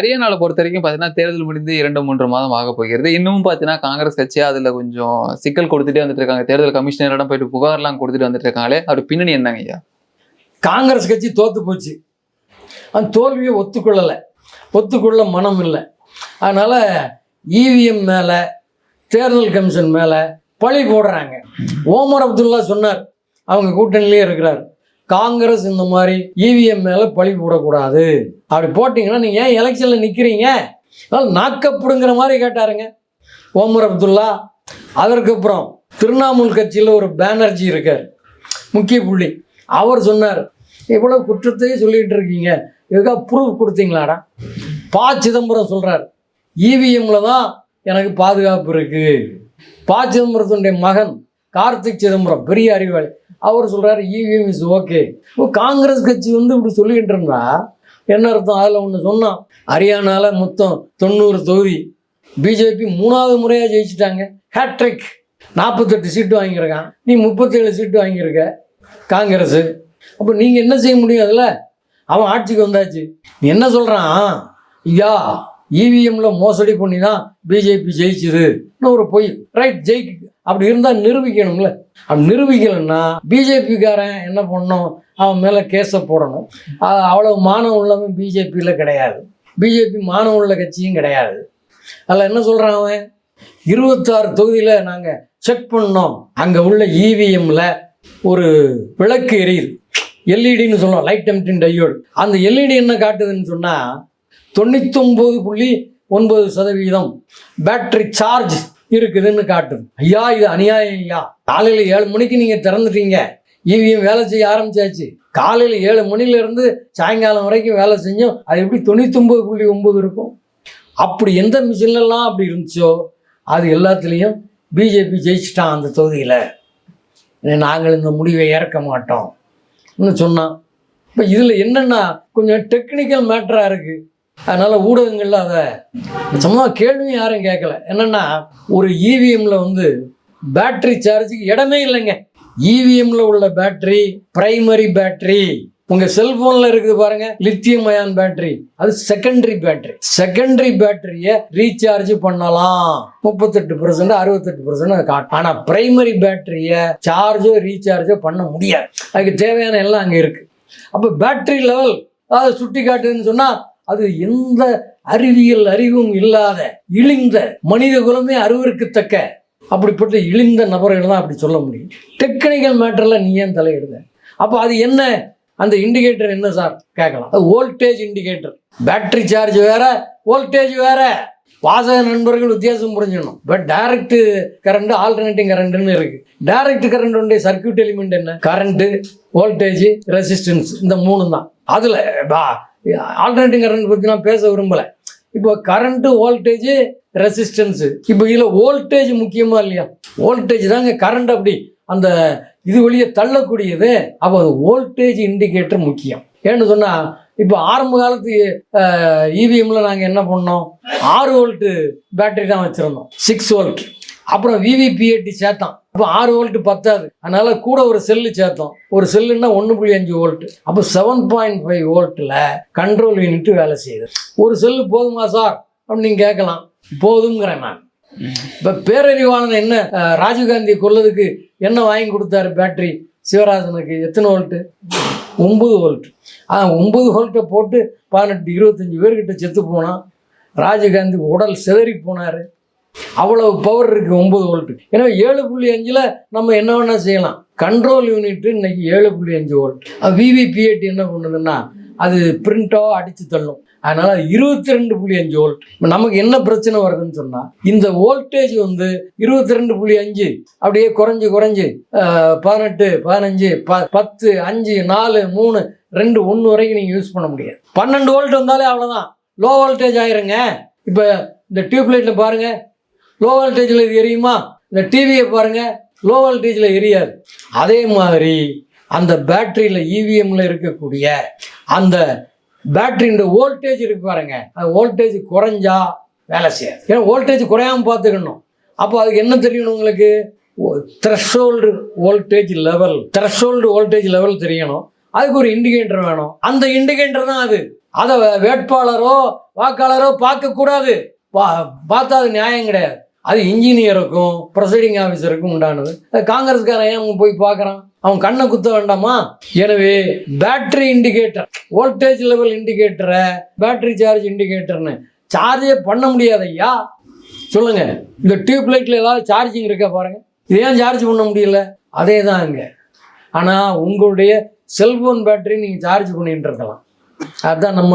ஹரியானாவில் பொறுத்த வரைக்கும் பார்த்தீங்கன்னா தேர்தல் முடிந்து இரண்டு மூன்று மாதம் ஆக போகிறது. இன்னமும் பார்த்தீங்கன்னா காங்கிரஸ் கட்சி அதில் கொஞ்சம் சிக்கல் கொடுத்துட்டே வந்துட்டு இருக்காங்க. தேர்தல் கமிஷனரிடம் போயிட்டு புகார்லாம் கொடுத்துட்டு வந்துட்டு இருக்காங்களே. அது பின்னணி என்னங்க ஐயா? காங்கிரஸ் கட்சி தோத்து போச்சு. அந்த தோல்வியை ஒத்துக்கொள்ளலை. ஒத்துக்கொள்ள மனம் இல்லை. அதனால் இவிஎம் மேலே தேர்தல் கமிஷன் மேலே பழி போடுறாங்க. ஓமர் அப்துல்லா சொன்னார். அவங்க கூட்டணியிலே இருக்கிறார். காங்கிரஸ் இந்த மாதிரி இவிஎம் மேலே பழி போடக்கூடாது. அப்படி போட்டிங்கன்னா நீங்கள் ஏன் எலெக்ஷனில் நிற்கிறீங்க அதனால் நாக்கப்படுங்கிற மாதிரி கேட்டாருங்க. ஓமர் அப்துல்லா அதற்கப்புறம் திரிணாமுல் கட்சியில் ஒரு பேனர்ஜி இருக்கார். முக்கிய புள்ளி. அவர் சொன்னார் இவ்வளோ குற்றத்தையே சொல்லிட்டு இருக்கீங்க. இதுக்காக ப்ரூஃப் கொடுத்தீங்களாடா? பா. சிதம்பரம் சொல்கிறார் இவிஎம்ல e தான் எனக்கு பாதுகாப்பு இருக்குது பா. சிதம்பரத்தினுடைய மகன் கார்த்திக் சிதம்பரம் பெரிய அறிவாளி. அவர் சொல்கிறாரு இவிஎம் e இஸ் ஓகே இப்போ காங்கிரஸ் கட்சி வந்து இப்படி சொல்லிக்கிட்டு இருந்தா? என்ன அர்த்தம்? அதில் ஒன்று சொன்னான் ஹரியானாவில் மொத்தம் தொண்ணூறு தொகுதி பிஜேபி மூணாவது முறையாக ஜெயிச்சிட்டாங்க. ஹேட்ரிக் நாற்பத்தெட்டு சீட்டு வாங்கியிருக்கான். நீ முப்பத்தேழு சீட்டு வாங்கியிருக்க காங்கிரஸ். அப்போ நீங்கள் என்ன செய்ய முடியும் அதில்? அவன் ஆட்சிக்கு வந்தாச்சு. நீ என்ன சொல்கிறான் ஐயா இவிஎம்மில் மோசடி பண்ணி தான் பிஜேபி ஜெயிச்சுதுன்னு ஒரு பொய். ரைட் ஜெயிக்கு. அப்படி இருந்தால் நிரூபிக்கணும்ல. அப்படி நிரூபிக்கலன்னா பிஜேபிக்காரன் என்ன பண்ணணும்? அவன் மேலே கேஸை போடணும். அவ்வளவு மானம் உள்ளவன் பிஜேபியில் கிடையாது. பிஜேபி மானம் உள்ள கட்சியும் கிடையாது. அதில் என்ன சொல்கிறான் அவன்? இருபத்தாறு தொகுதியில் நாங்கள் செக் பண்ணோம். அங்கே உள்ள இவிஎம்மில் ஒரு விளக்கு எரியுது. எல்இடின்னு சொல்லுவோம் லைட் எம்டின் டையோடு அந்த எல்இடி என்ன காட்டுதுன்னு சொன்னால் தொண்ணூத்தொம்பது புள்ளி ஒன்பது சதவீதம் பேட்டரி சார்ஜ் இருக்குதுன்னு காட்டுது ஐயா இது அநியாயம் ஐயா. காலையில் ஏழு மணிக்கு நீங்கள் திறந்துட்டீங்க. இவிஎம் வேலை செய்ய ஆரம்பிச்சாச்சு. காலையில் ஏழு மணிலேருந்து சாயங்காலம் வரைக்கும் வேலை செஞ்சோம் அது எப்படி தொண்ணூத்தொம்பது புள்ளி ஒம்பது இருக்கும்? அப்படி எந்த மிஷின்லலாம் அப்படி இருந்துச்சோ அது எல்லாத்துலேயும் பிஜேபி ஜெயிச்சிட்டான் அந்த தொகுதியில். நாங்கள் இந்த முடிவை ஏற்க மாட்டோம். இன்னும் சொன்னான். இப்போ இதில் என்னென்னா கொஞ்சம் டெக்னிக்கல் மேட்டராக இருக்குது அதனால் ஊடகங்களில் அதை சும்மா கேள்வியும் யாரும் கேட்கல. என்னென்னா ஒரு இவிஎம்மில் வந்து பேட்டரி சார்ஜுக்கு இடமே இல்லைங்க. இவிஎம்மில் உள்ள பேட்டரி பிரைமரி பேட்டரி உங்கள் செல்ஃபோனில் இருக்குது பாருங்கள் லித்தியம் அயான் பேட்டரி அது செகண்டரி பேட்டரி செகண்டரி பேட்டரியை ரீசார்ஜ் பண்ணலாம். முப்பத்தெட்டு பர்சன்ட் அறுபத்தெட்டு பர்சன்ட் காட்டும் ஆனால் பிரைமரி பேட்டரியை சார்ஜோ ரீசார்ஜோ பண்ண முடியாது. அதுக்கு தேவையான எல்லாம் அங்கே இருக்குது அப்போ பேட்டரி லெவல் அதை சுட்டி காட்டுதுன்னு சொன்னால் அது எந்த அறிவியல் அறிவும் இல்லாத இழிந்த மனித குலமே அறிவிற்கத்தக்க அப்படிப்பட்ட இழிந்த நபர்கள் தான் அப்படி சொல்ல முடியும். டெக்னிக்கல் மேட்டரில் நீ ஏன் தலையிடுங்க அப்போ அது என்ன? அந்த இண்டிகேட்டர் என்ன சார்? கேட்கலாம். அது வோல்டேஜ் இண்டிகேட்டர் பேட்டரி சார்ஜ் வேற வோல்டேஜ் வேற. வாசக நண்பர்கள் வித்தியாசம் புரிஞ்சிடணும் பட் டைரக்ட் கரண்ட் ஆல்டர்னேட்டிங் கரண்ட்னு இருக்கு. டைரக்ட் கரண்டுடைய சர்க்யூட் எலிமெண்ட் என்ன? கரண்ட்டு வோல்டேஜ் ரெசிஸ்டன்ஸ் இந்த மூணு தான் அதில் ஆல்டர்னேட்டிங் கரண்ட் பற்றி நான் பேச விரும்பலை. இப்போ கரண்ட்டு வோல்டேஜ் ரெசிஸ்டன்ஸு இப்போ இதில் வோல்டேஜ் முக்கியமாக இல்லையா? வோல்டேஜ் தாங்க கரண்ட் அப்படி. அந்த இது வழியே தள்ளக்கூடியது. அப்போ அது வோல்டேஜ் இண்டிகேட்டர் முக்கியம். ஏன்னு சொன்னால் இப்போ ஆரம்ப காலத்து இவிஎம்ல நாங்கள் என்ன பண்ணோம்? ஆறு வோல்ட்டு பேட்டரி தான் வச்சுருந்தோம். சிக்ஸ் வோல்ட் அப்புறம் விவிபிஏடி சேர்த்தோம் அப்போ ஆறு வோல்ட் பத்தாது. அதனால கூட ஒரு செல்லு சேர்த்தோம். ஒரு செல்லுன்னா ஒன்று புள்ளி அஞ்சு வோல்ட் அப்போ செவன் பாயிண்ட் ஃபைவ் வோல்ட்டில் கண்ட்ரோல் யூனிட் வேலை செய்யுது. ஒரு செல்லு போதுமா சார் அப்படின்னு நீங்கள் கேட்கலாம். போதுங்கிறேன் நான். இப்போ பேரறிவாளன் என்ன? ராஜீவ்காந்தி கொள்ளதுக்கு என்ன வாங்கி கொடுத்தாரு பேட்டரி சிவராஜனுக்கு எத்தனை வோல்ட்டு ஒம்பது வோல்ட் ஆ ஒம்பது வோல்ட்டை போட்டு பதினெட்டு இருபத்தஞ்சி பேர்கிட்ட செத்து போனான். ராஜீவ்காந்தி உடல் சிதறி போனார். அவ்வளவு பவர் இருக்குது ஒம்பது வோல்ட் ஏன்னா ஏழு புள்ளி அஞ்சில் நம்ம என்ன வேணால் செய்யலாம். கண்ட்ரோல் யூனிட் இன்னைக்கு ஏழு புள்ளி அஞ்சு வோல்ட் விவிபிஏடி என்ன பண்ணுதுன்னா அது பிரிண்டோ அடித்து தள்ளும். அதனால் இருபத்தி ரெண்டு புள்ளி அஞ்சு வோல்ட் நமக்கு என்ன பிரச்சனை வருதுன்னு சொன்னால் இந்த வோல்டேஜ் வந்து இருபத்தி ரெண்டு புள்ளி அஞ்சு அப்படியே குறைஞ்சி குறைஞ்சி பதினெட்டு பதினஞ்சு ப பத்து அஞ்சு நாலு மூணு ரெண்டு ஒன்று வரைக்கும் நீங்கள் யூஸ் பண்ண முடியாது. பன்னெண்டு வோல்ட் வந்தாலே அவ்வளோதான் லோ வோல்டேஜ் ஆயிருங்க. இப்போ இந்த டியூப்லைட்டில் பாருங்கள் லோ வோல்டேஜில் இது எரியுமா? இந்த டிவியை பாருங்கள் லோ வோல்டேஜில் எரியாது. அதே மாதிரி அந்த பேட்டரியில் இவிஎம்ல இருக்கக்கூடிய அந்த பேட்டரியோட வோல்டேஜ் இருக்கு பாருங்க. அது வோல்டேஜ் குறைஞ்சா வேலை செய்யாது. ஏன்னா வோல்டேஜ் குறையாம பார்த்துக்கணும். அப்போ அதுக்கு என்ன தெரியணும் உங்களுக்கு? Threshold voltage level threshold voltage level தெரியணும். அதுக்கு ஒரு இண்டிகேட்டர் வேணும். அந்த இண்டிகேட்டர் தான் அது. அதை வேட்பாளரோ வாக்காளரோ பார்க்கக்கூடாது. பா பார்த்தா அது நியாயம் கிடையாது. அது இன்ஜினியருக்கும் ப்ரொசைடிங் ஆஃபீஸருக்கும் உண்டானது. காங்கிரஸ்காரன் ஏன் அவங்க போய் பார்க்குறான்? அவன் கண்ணை குத்த வேண்டாமா? எனவே பேட்டரி இண்டிகேட்டர் வோல்டேஜ் லெவல் இண்டிகேட்டரை பேட்டரி சார்ஜ் இண்டிகேட்டர்னு சார்ஜே பண்ண முடியாது ஐயா. சொல்லுங்க இந்த டியூப் லைட்டில் ஏதாவது சார்ஜிங் இருக்கா பாருங்க. இது ஏன் சார்ஜ் பண்ண முடியல? அதே தான் இங்கே. ஆனால் உங்களுடைய செல்போன் பேட்டரி நீங்கள் சார்ஜ் பண்ணிட்டு இருக்கலாம் அதுதான் நம்ம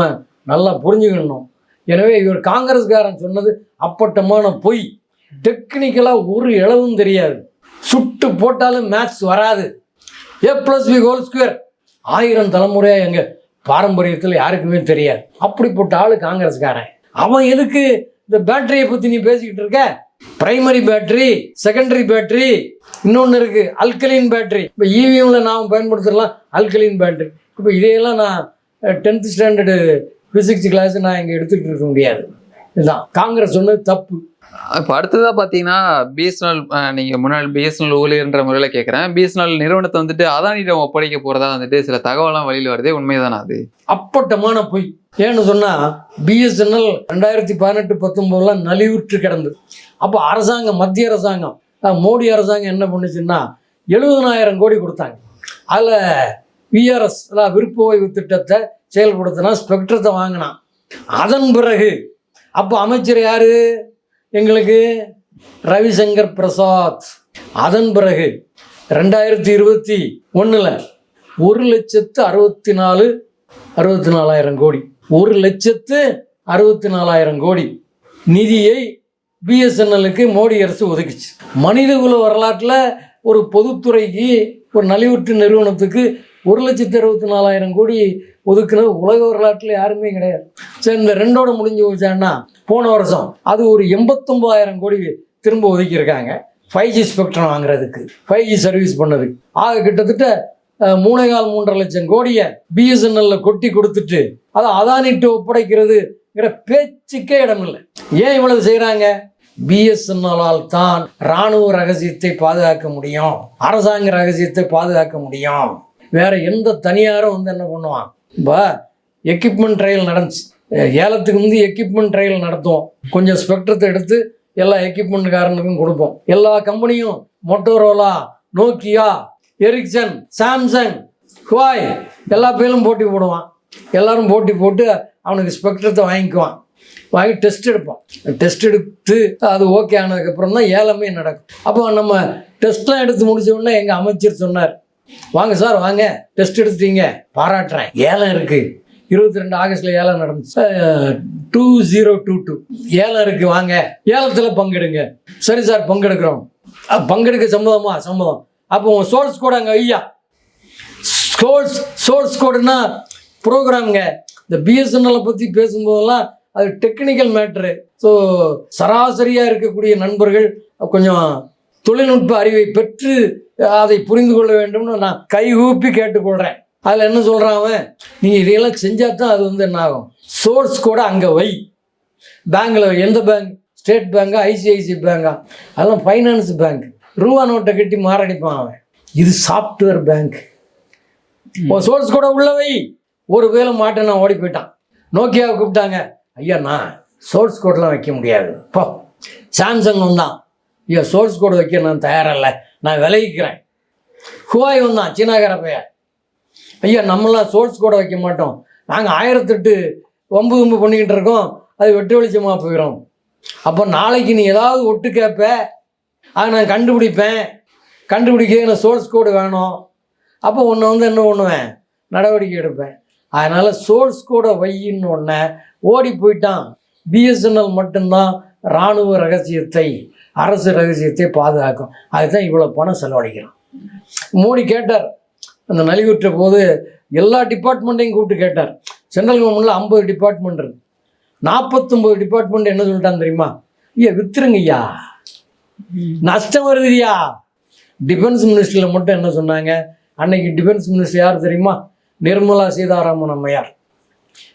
நல்லா புரிஞ்சுக்கணும். எனவே இவர் காங்கிரஸ்காரன் சொன்னது அப்பட்டமான பொய். டெக்னிக்கலாக ஒரு இளவும் தெரியாது. சுட்டு போட்டாலும் மேட்ச் வராது. A plus B whole square ஆயிரம் தலைமுறையாக எங்கள் பாரம்பரியத்தில் யாருக்குமே தெரியாது. அப்படிப்பட்ட ஆள் காங்கிரஸ்காரன். அவன் எதுக்கு இந்த பேட்டரியை பற்றி நீ பேசிக்கிட்டு இருக்க? பிரைமரி பேட்டரி செகண்டரி பேட்டரி இன்னொன்று இருக்குது அல்கலின் பேட்டரி இப்போ இவிஎம்ல நாம் பயன்படுத்திடலாம் அல்கலின் பேட்டரி இப்போ இதையெல்லாம் நான் டென்த் ஸ்டாண்டர்டு ஃபிசிக்ஸ் கிளாஸ் நான் இங்கே எடுத்துக்கிட்டு இருக்க முடியாது. இதுதான். காங்கிரஸ் சொன்னது தப்பு. இப்போ அடுத்ததா பார்த்தீங்கன்னா பிஎஸ்என்எல் நீங்க முன்னாள் பிஎஸ்என்எல் ஊழியர்ன்ற முறையில் கேட்குறேன் பிஎஸ்என்எல் நிறுவனத்தை வந்துட்டு அதானியிடம் ஒப்படைக்க போறதா வந்துட்டு சில தகவலாம் வெளியில் வருதே. உண்மைதானா அது? அப்பட்டமான பொய். ஏன்னு சொன்னால் பிஎஸ்என்எல் ரெண்டாயிரத்தி பதினெட்டு பத்தொம்போதுலாம் நலிவுற்று கிடந்தது. அப்போ அரசாங்கம் மத்திய அரசாங்கம் மோடி அரசாங்கம் என்ன பண்ணுச்சுன்னா எழுபதனாயிரம் கோடி கொடுத்தாங்க. அதில் விஆர்எஸ் விருப்ப ஓய்வு திட்டத்தை செயல்படுத்தினா ஸ்பெக்ட்ரத்தை வாங்கினான். அதன் பிறகு அப்போ அமைச்சர் யார்? எங்களுக்கு ரவிசங்கர் பிரசாத். அதன் பிறகு ரெண்டாயிரத்தி இருபத்தி ஒன்றில் ஒரு லட்சத்து அறுபத்தி நாலு அறுபத்தி நாலாயிரம் கோடி. ஒரு லட்சத்து அறுபத்தி நாலாயிரம் கோடி நிதியை பிஎஸ்என்எல்லுக்கு மோடி அரசு ஒதுக்குச்சு. மனிதகுல வரலாற்றில் ஒரு பொதுத்துறைக்கு ஒரு நலிவுற்று நிறுவனத்துக்கு ஒரு லட்சத்து அறுபத்தி நாலாயிரம் கோடி ஒதுக்குனது உலக வரலாற்றில் யாருமே கிடையாது. சரி இந்த ரெண்டோட முடிஞ்சு போச்சான்னா போன வருஷம் அது ஒரு எண்பத்தொம்பதாயிரம் கோடி திரும்ப ஒதுக்கியிருக்காங்க. ஃபைவ் ஜி ஸ்பெக்ட்ரம் வாங்குறதுக்கு ஃபைவ் ஜி சர்வீஸ் பண்ணதுக்கு. ஆக கிட்டத்தட்ட மூணேகால் மூணே கால் மூன்றரை லட்சம் கோடியை பிஎஸ்என்எல்ல கொட்டி கொடுத்துட்டு அதை அதானிட்டு ஒப்படைக்கிறதுங்கிற பேச்சுக்கே இடமில்லை ஏன் இவ்வளவு செய்கிறாங்க பிஎஸ்என்எல்லால் தான் இராணுவ ரகசியத்தை பாதுகாக்க முடியும். அரசாங்க ரகசியத்தை பாதுகாக்க முடியும். வேற எந்த தனியாரும் வந்து என்ன பண்ணுவான்? இப்போ எக்யூப்மெண்ட் ட்ரையல் நடந்துச்சு. ஏலத்துக்கு முந்தி எக்யூப்மெண்ட் ட்ரையல் நடத்துவோம். கொஞ்சம் ஸ்பெக்ட்ரத்தை எடுத்து எல்லா எக்யூப்மெண்ட்காரனுக்கும் கொடுப்போம். எல்லா கம்பெனியும் Motorola Nokia Ericsson Samsung Huawei எல்லா பேரும் போட்டி போடுவான். எல்லாரும் போட்டி போட்டு அவனுக்கு ஸ்பெக்ட்ரத்தை வாங்கிக்குவான். வாங்கி டெஸ்ட் எடுப்பான். டெஸ்ட் எடுத்து அது ஓகே ஆனதுக்கப்புறம் தான் ஏலமே நடக்கும். அப்போ நம்ம டெஸ்ட்லாம் எடுத்து முடிச்ச உடனே எங்கள் அமைச்சர் சொன்னார் வாங்க சார் வாங்க. டெஸ்ட் எடுத்துட்டீங்க. பாராட்டுறேன். ஏலம் இருக்குது இருபத்தி ரெண்டு ஆகஸ்ட்ல ஏலம் நடந்துச்சு டூ ஜீரோ டூ டூ ஏலம் இருக்கு வாங்க. ஏலத்தில் பங்கெடுங்க. சரி சார் பங்கெடுக்கிறோம். பங்கெடுக்க சம்மதமா சம்மதம் அப்போ உங்க சோர்ஸ் கோடு அங்கே ஐயா சோர்ஸ் சோர்ஸ் கோடுனா ப்ரோக்ராம்ங்க இந்த பிஎஸ்என்எல்லை பற்றி பேசும்போதெல்லாம் அது டெக்னிக்கல் மேட்ரு ஸோ சராசரியாக இருக்கக்கூடிய நண்பர்கள் கொஞ்சம் தொழில்நுட்ப அறிவை பெற்று அதை புரிந்து கொள்ள வேண்டும்னு நான் கைகூப்பி கேட்டுக்கொள்கிறேன் அதில் என்ன சொல்கிறான் அவன்? நீங்கள் இதையெல்லாம் செஞ்சால் தான் அது வந்து என்ன ஆகும் சோர்ஸ் கூட அங்கே வை. பேங்க்கில் எந்த பேங்க் ஸ்டேட் பேங்கா ஐசிஐசி பேங்கா அதெல்லாம் ஃபைனான்ஸ் பேங்க் ரூபா நோட்டை கட்டி மாரடிப்பான் அவன். இது சாஃப்ட்வேர் பேங்க் சோர்ஸ் கூட உள்ள வை. ஒரு வேலை மாட்டேன் நான் ஓடி போயிட்டான். நோக்கியாவை கூப்பிட்டாங்க. ஐயா நான் சோர்ஸ் கோடெலாம் வைக்க முடியாது. போ. சாம்சங் வந்தான் ஐயா சோர்ஸ் கோடு வைக்க நான் தயாரில்ல. நான் விலகிக்கிறேன். ஹுவாய் வந்தான் சீனாக்கார பையன் ஐயா நம்மளாம் சோர்ஸ் கோடை வைக்க மாட்டோம். நாங்கள் ஆயிரத்தெட்டு வம்பு வம்பு பண்ணிக்கிட்டு இருக்கோம். அது வெட்டு வெளிச்சமாக போயிடும் அப்போ நாளைக்கு நீ ஏதாவது ஒட்டு கேட்ப. அதை நான் கண்டுபிடிப்பேன். கண்டுபிடிக்க எனக்கு சோர்ஸ் கோடு வேணும். அப்போ உன்னை வந்து என்ன பண்ணுவேன்? நடவடிக்கை எடுப்பேன். அதனால் சோர்ஸ் கோடை வையின்னு ஒன்று ஓடி போயிட்டான். பிஎஸ்என்எல் மட்டும்தான் இராணுவ ரகசியத்தை. அரசு ரகசியத்தை பாதுகாக்கும். அதுதான் இவ்வளோ பணம் செலவழிக்கிறான் மோடி கேட்டார். அந்த நலிவுற்ற போது எல்லா டிபார்ட்மெண்ட்டையும் கூப்பிட்டு கேட்டார். சென்ட்ரல் கவர்மெண்ட்டில் ஐம்பது டிபார்ட்மெண்ட் இருக்கு. நாற்பத்தொம்பது டிபார்ட்மெண்ட் என்ன சொல்லிட்டான் தெரியுமா? ஐயா வித்துருங்க ஐயா. நஷ்டம் வருதுயா டிஃபென்ஸ் மினிஸ்டரில் மட்டும் என்ன சொன்னாங்க? அன்னைக்கு டிஃபென்ஸ் மினிஸ்டர் யார் தெரியுமா? நிர்மலா சீதாராமன் அம்மையார்.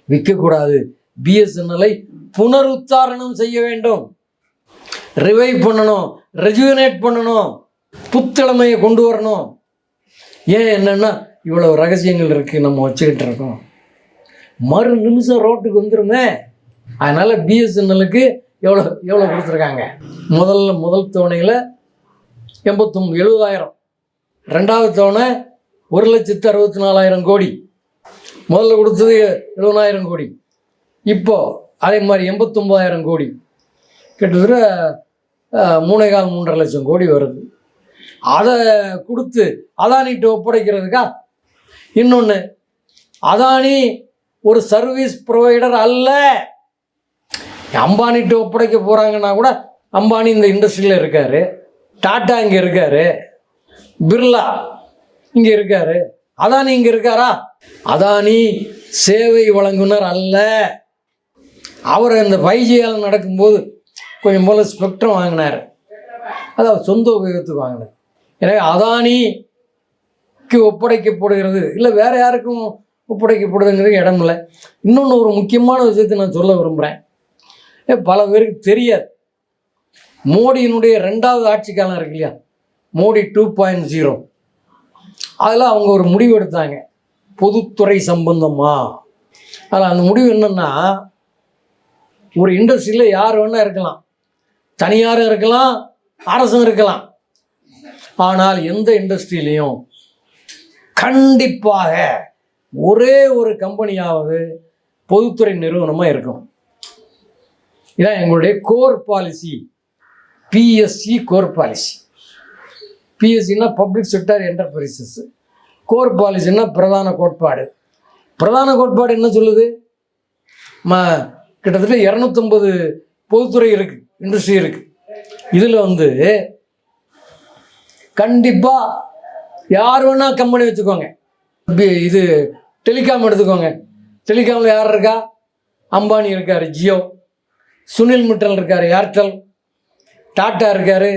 விற்கக்கூடாது. பிஎஸ்என்எல்ஐ புனருத்தாரணம் செய்ய வேண்டும். ரிவைவ் பண்ணணும் ரெஜுவனேட் பண்ணணும் புத்தளமையை கொண்டு வரணும். ஏன் என்னென்னா இவ்வளோ ரகசியங்கள் இருக்குது நம்ம வச்சுக்கிட்டு இருக்கோம். மறு நிமிஷம் ரோட்டுக்கு வந்துருமே. அதனால் பிஎஸ்என்எலுக்கு எவ்வளோ எவ்வளோ கொடுத்துருக்காங்க? முதல்ல முதல் தவணையில் எண்பத்தொம்பது எழுபதாயிரம். ரெண்டாவது தவணை ஒரு லட்சத்து அறுபத்தி நாலாயிரம் கோடி. முதல்ல கொடுத்தது எழுபதாயிரம் கோடி. இப்போ அதே மாதிரி எண்பத்தொம்பதாயிரம் கோடி. கிட்டத்தட்ட மூணே கால் மூன்றரை லட்சம் கோடி வருது. அதை கொடுத்து அதானிட்டு ஒப்படைக்கிறதுக்கா? இன்னொன்று அதானி ஒரு சர்வீஸ் ப்ரொவைடர் அல்ல. அம்பானிட்டு ஒப்படைக்க போகிறாங்கன்னா கூட அம்பானி இந்த இண்டஸ்ட்ரியில் இருக்கார். டாட்டா இங்கே இருக்காரு. பிர்லா இங்கே இருக்கார். அதானி இங்கே இருக்காரா? அதானி சேவை வழங்குனர் அல்ல. அவர் இந்த ஃபைஜியால் நடக்கும்போது கொஞ்சம் போல் ஸ்பெக்ட்ரம் வாங்கினார். அது அவர் சொந்த உபயோகத்துக்கு வாங்கினார். எனவே அதானிக்கு ஒப்படைக்கப்படுகிறது. இல்லை வேறு யாருக்கும் ஒப்படைக்கப்படுதுங்கிறது இடம் இல்லை. இன்னொன்று ஒரு முக்கியமான விஷயத்தை நான் சொல்ல விரும்புகிறேன் பல பேருக்கு தெரியாது. மோடியினுடைய ரெண்டாவது ஆட்சி காலம் இருக்கு இல்லையா? Modi two point zero. அதில் அவங்க ஒரு முடிவு எடுத்தாங்க. பொதுத்துறை சம்பந்தமா. அதில் அந்த முடிவு என்னென்னா ஒரு இண்டஸ்ட்ரியில் யார் வேணால் இருக்கலாம். தனியாரும் இருக்கலாம் அரசும் இருக்கலாம். ஆனால் எந்த இண்டஸ்ட்ரியிலையும் கண்டிப்பாக ஒரே ஒரு கம்பெனியாவது பொதுத்துறை நிறுவனமாக இருக்கும். இதான் எங்களுடைய core policy PSC core policy பிஎஸ்சின்னா public sector enterprises core பாலிசின்னா பிரதான கோட்பாடு. பிரதான கோட்பாடு என்ன சொல்லுது? ம கிட்டத்தட்ட இரநூத்தொம்பது பொதுத்துறை இருக்குது இண்டஸ்ட்ரி இருக்குது இதில் வந்து கண்டிப்பாக யார் வேணால் கம்பெனி வச்சுக்கோங்க. இது டெலிகாம் எடுத்துக்கோங்க. டெலிகாமில் யார் இருக்கா? அம்பானி இருக்கார் ஜியோ. சுனில் மிட்டல் இருக்கார் ஏர்டெல் டாட்டா இருக்கார்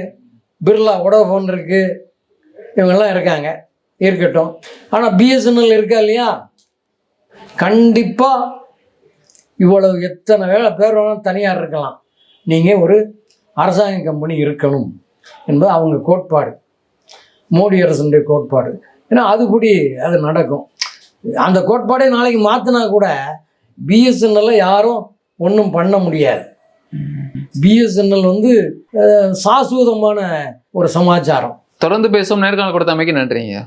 பிர்லா வோடோஃபோன் இருக்குது இவங்கெல்லாம் இருக்காங்க இருக்கட்டும். ஆனால் பிஎஸ்என்எல் இருக்கா இல்லையா? கண்டிப்பாக இவ்வளவு எத்தனை வேலை பேர் வேணாலும் தனியார் இருக்கலாம். நீங்கள் ஒரு அரசாங்க கம்பெனி இருக்கணும் என்பது அவங்க கோட்பாடு. மோடி அரசுடைய கோட்பாடு. ஏன்னா அதுபடி அது நடக்கும். அந்த கோட்பாடே நாளைக்கு மாற்றினா கூட பிஎஸ்என்எல்ல யாரும் ஒன்றும் பண்ண முடியாது. பிஎஸ்என்எல் வந்து சாஸ்வதமான ஒரு சமாச்சாரம். தொடர்ந்து பேசும் நேர்காணல் கொடுத்தமைக்கு நன்றிங்க.